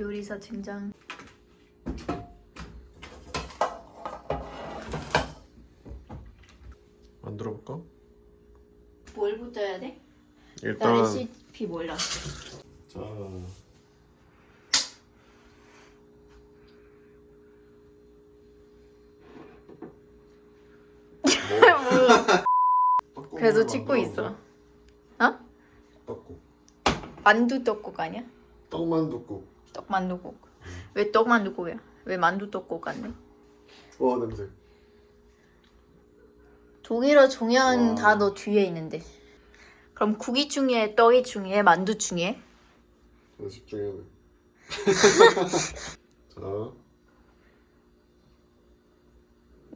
요리사 등장. 만들어 볼까? 뭘 붙여야 돼? 나 일단 레시피 몰라. 자 뭐? 그래서 찍고 있어. 어? 떡국 만두 떡국 아니야? 떡만둣국 떡 만두국. 왜 떡 만두국이야? 왜 만두 떡국 같네? 와 냄새 독일어 와. 단어 뒤에 있는데. 그럼 국이 중에 떡이 중에 만두 중에 나 집중해야 돼 자,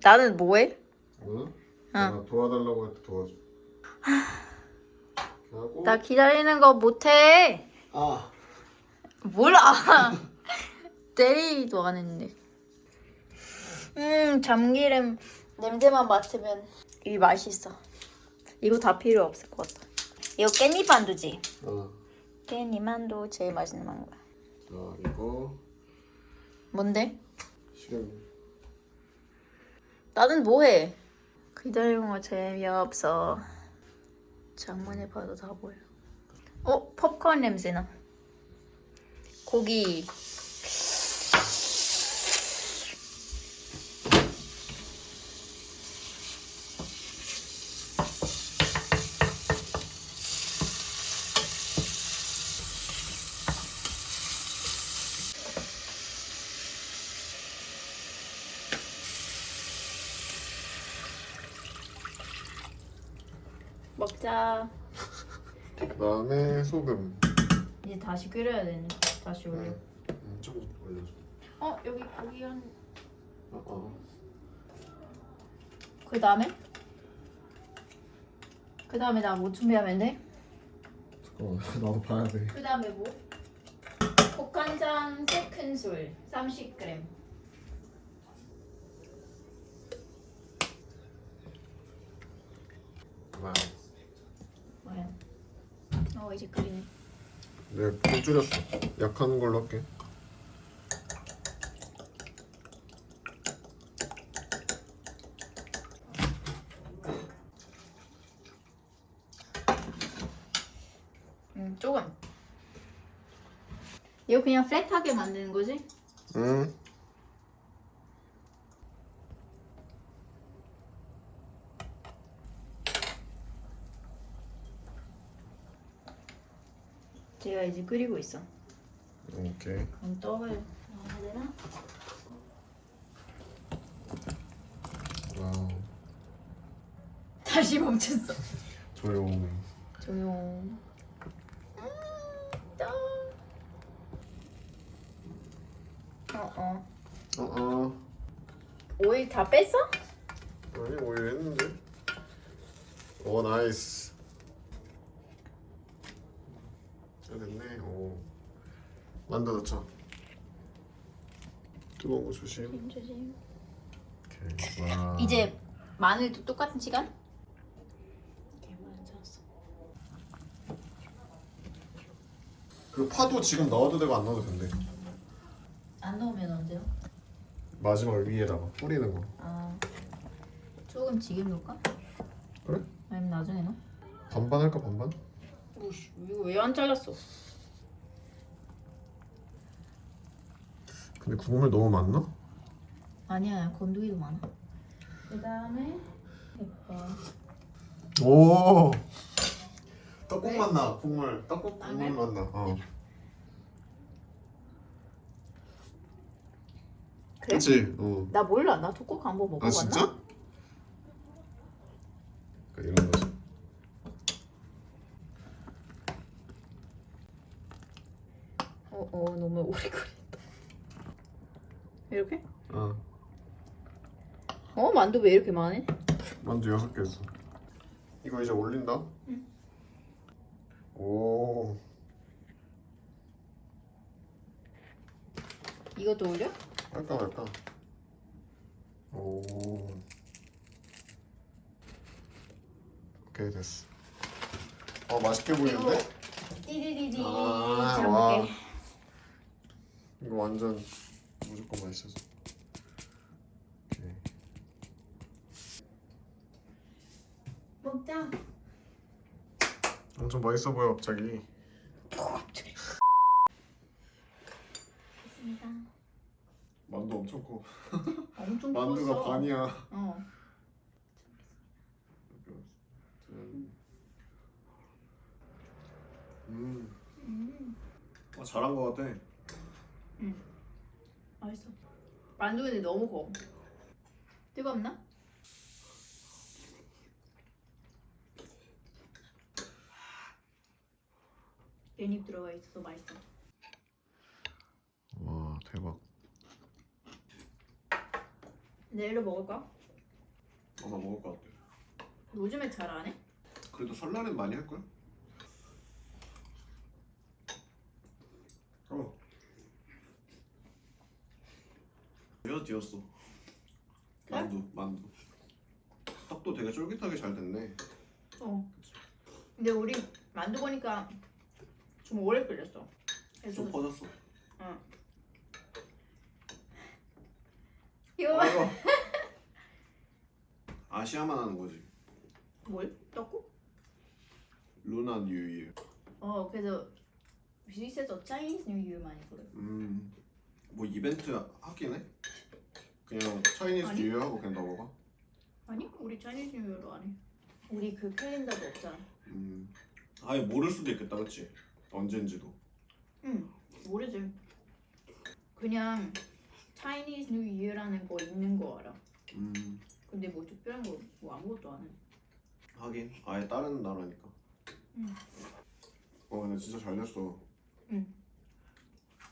나는 뭐해? 응? 내가 도와달라고 할 때 도와줘 이렇게 하고 나 기다리는 거 못해. 아 몰라. 때리도 안 했는데. 음 참기름 냄새만 맡으면 이 맛있어. 이거 다 필요 없을 것 같아. 이거 깻잎 만두지? 아, 깻잎 만두 제일 맛있는 만두. 자 이거 뭔데? 식용 나는 뭐해? 기다리는 거 재미없어. 장문에 봐도 다 보여. 어? 팝콘 냄새나. 고기. 먹자. 그다음에 소금 이제 다시 끓여야 되네. 다시 올려. 음, 좀 올려줘 어 여기 고기 한. 어, 어. 그 다음에? 그 다음에 나 뭐 준비하면 돼? 잠깐만 나도 봐야 돼 그 다음에 뭐? 국간장 3큰술 30g 와. 뭐야? 어 이제 끓이네 내가 불 줄였어. 약한 걸로 할게. 음 조금. 이거 그냥 플랫하게 만드는 거지? 응 제가 이제 끓이고 있어. 오케이. 그럼 떡을 넣어야 되나? 와우. 다시 멈췄어. 조용. 조용. 음, 떡. 어어. 어어. 오일 다 뺐어? 아니 오일 했는데. 오 나이스 잘 됐네 오 넣자 뜨거운 거 조심 조심 오케이 와 이제 마늘도 똑같은 시간? 그 파도 지금 넣어도 되고 안 넣어도 된대 안 넣으면 언제요? 마지막 위에다가 뿌리는 거 아 조금 지금 넣을까? 그래? 아니면 나중에 넣어? 반반 할까 반반? 이거 왜 안 잘랐어? 근데 국물 너무 많나? 아니야 건더기도 많아. 그 다음에. 오 떡국 왜? 맛나 국물 떡국 아, 국물 네? 맛나 어 그래? 그치 어. 나 몰라. 나 독국 한번 아 먹어봤나? 진짜? 그러니까 이런 거지 어, 어 너무 오래 걸린다. 이렇게? 어 어 만두 왜 이렇게 많이? 만두 여섯 개 했어 이거 이제 올린다 응. 오 이것도 올려? 할까 말까 오 오케이 됐어 어 맛있게 보이는데? 띠디디디 아, 잘 와. 이거 완전 무조건 맛있어서. 오케이. 먹자. 엄청 맛있어 보여 갑자기. 됐습니다. 만두 엄청 커. 엄청 만두가 컸어. 반이야. 어. 음. 음. 어, 잘한 거 같아. 맛있어. 만두는 너무 커. 뜨겁나? 깻잎 들어가 있어서 맛있어. 와 대박. 내일로 먹을까? 아마 먹을 것 같아. 요즘에 잘 안 해? 그래도 설날엔 많이 할 거야. 어. 이어 뒤었어. 그래? 만두 만두. 떡도 되게 쫄깃하게 잘 됐네. 어. 근데 우리 만두 보니까 좀 오래 끓였어. 그래서 좀 퍼졌어. 응. 이거 아이고. 아시아만 하는 거지. 뭘? 떡국? 루나 뉴이어. 어 그래서 비슷해서 Chinese New Year 많이 그래. 음. 뭐 이벤트 하긴 해? 그냥 차이니즈 아니. 뉴이어 하고 그냥 넘어가? 아니 우리 Chinese New Year로 안 해. 우리 그 캘린더도 없잖아. 음. 아예 모를 수도 있겠다, 그렇지? 언젠지도. 응 모르지. 그냥 Chinese New Year라는 거 있는 거 알아. 음. 근데 뭐 특별한 거 뭐 아무것도 안 해. 하긴 아예 다른 나라니까. 응. 어 근데 진짜 잘 됐어. 응.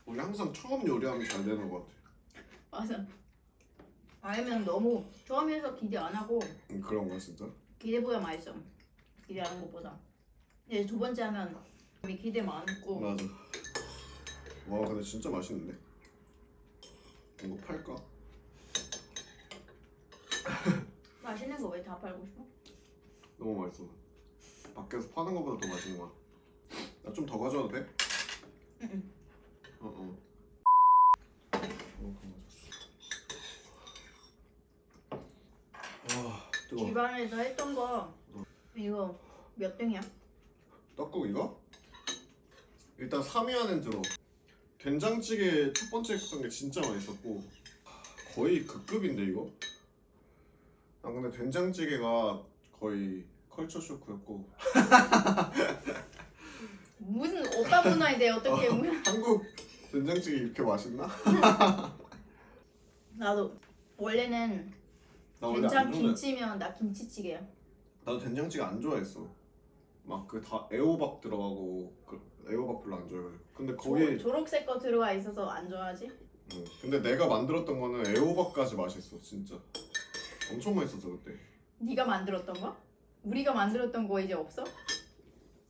우리 항상 처음 요리하면 잘 되는 것 같아. 맞아. 아니면 너무 처음에서 기대 안 하고 음, 그런 거 진짜. 기대보다 맛있어. 기대하는 것보다. 이제 두 번째 하면 기대 많고 맞아. 와 근데 진짜 맛있는데. 이거 팔까? 맛있는 거 왜 다 팔고 싶어? 너무 맛있어. 밖에서 파는 거보다 더 맛있는 거야. 나 좀 더 가져와도 돼? 응응. 어 어. 어와 뜨거. 집안에서 했던 거 이거 몇 등이야? 떡국 이거? 일단 3위 안엔 들어. 된장찌개 첫 번째 했던 게 진짜 맛있었고 거의 그 급인데 이거? 아 근데 된장찌개가 거의 컬처 쇼크였고 무슨 오빠 문화인데 어떻게 어. 문화? 한국 된장찌개 이렇게 맛있나? 나도 원래는 나 원래 된장 안 좋아해. 김치면 나 김치찌개야. 나도 된장찌개 안 좋아했어. 막 그 다 애호박 들어가고 그 애호박 별로 안 좋아해. 근데 거기 조, 초록색 거 들어가 있어서 안 좋아하지? 응. 근데 내가 만들었던 거는 애호박까지 맛있어 진짜. 엄청 맛있었어 그때. 네가 만들었던 거? 우리가 만들었던 거 이제 없어?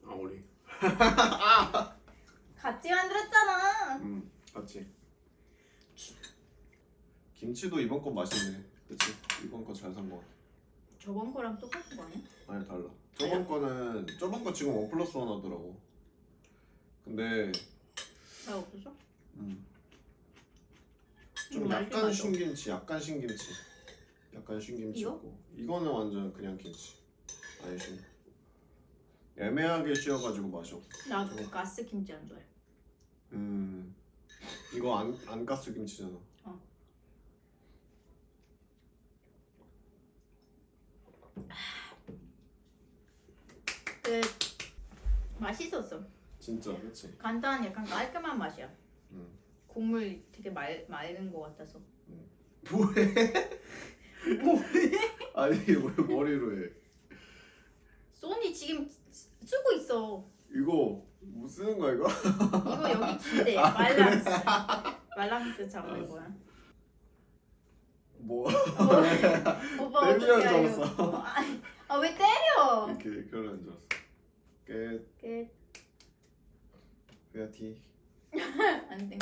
아 우리. 같이 만들었잖아. 음 맞지. 김치도 이번 건 맛있네. 그치? 이번 거잘산 거 같아. 저번 거랑 똑같은 거 아니야? 아니 달라. 저번 거는 저번 거 지금 원 플러스 원 하더라고. 근데 나 없었어? 음, 이거 좀 맛있게 약간 만들어. 신김치, 약간 신김치, 약간 신김치였고 이거는 완전 그냥 김치. 아니 신. 애매하게 씌어가지고 맛이 없어. 나도 가스 김치 안 좋아해. 음 이거 안 안 가스 김치잖아. 그 맛있었어. 진짜 그렇지. 간단한 약간 깔끔한 맛이야. 음. 국물 되게 말 맑은 거 같아서. 뭐해? 아니 왜 머리로 해? 소니 지금 쓰고 있어. 이거 뭐 쓰는 거야 이거? 이거 여기 기대 말랑스 말랑스 잡는 거야. 뭐 오빠 때리려는 어떻게 줄 알고? 아왜 때려? 이렇게 그러는 줄 알았어. 끝. 끝. 그야 티. 안 돼.